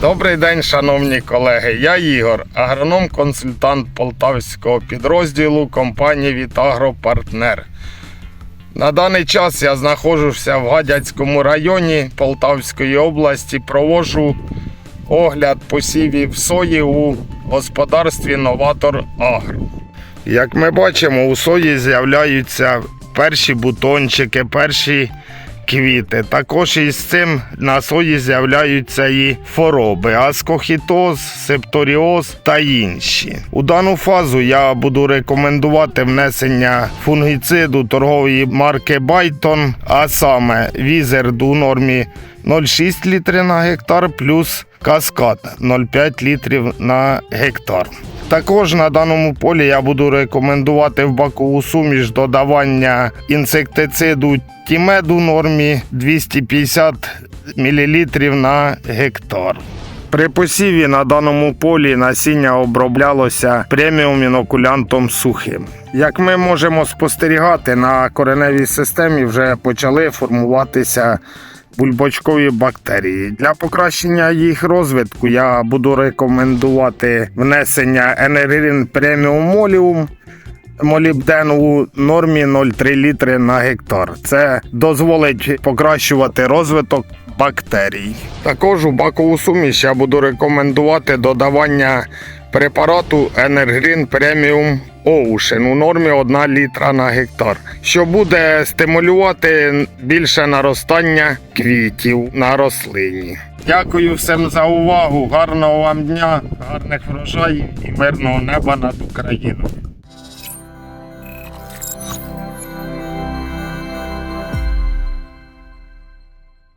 Добрий день, шановні колеги. Я Ігор, агроном-консультант полтавського підрозділу компанії Вітагро Партнер. На даний час я знаходжуся в Гадяцькому районі Полтавської області. Провожу огляд посівів сої у господарстві Новатор Агро. Як ми бачимо, у сої з'являються перші бутончики, перші квіти. Також із цим на сої з'являються і хвороби, аскохітоз, септоріоз та інші. У дану фазу я буду рекомендувати внесення фунгіциду торгової марки Байтон, а саме Візерд у нормі 0,6 літри на гектар плюс каскад 0,5 літрів на гектар. Також на даному полі я буду рекомендувати в бакову суміш додавання інсектициду Тімед у нормі 250 мл на гектар. При посіві на даному полі насіння оброблялося преміум інокулянтом сухим. Як ми можемо спостерігати, на кореневій системі вже почали формуватися бульбочкові бактерії. Для покращення їх розвитку я буду рекомендувати внесення енергін преміум моліум молібден у нормі 0,3 літри на гектар. Це дозволить покращувати розвиток бактерій. Також у бакову суміш я буду рекомендувати додавання препарату Енергрін Преміум Ocean у нормі 1 літра на гектар, що буде стимулювати більше наростання квітів на рослині. Дякую всім за увагу. Гарного вам дня, гарних врожаїв і мирного неба над Україною.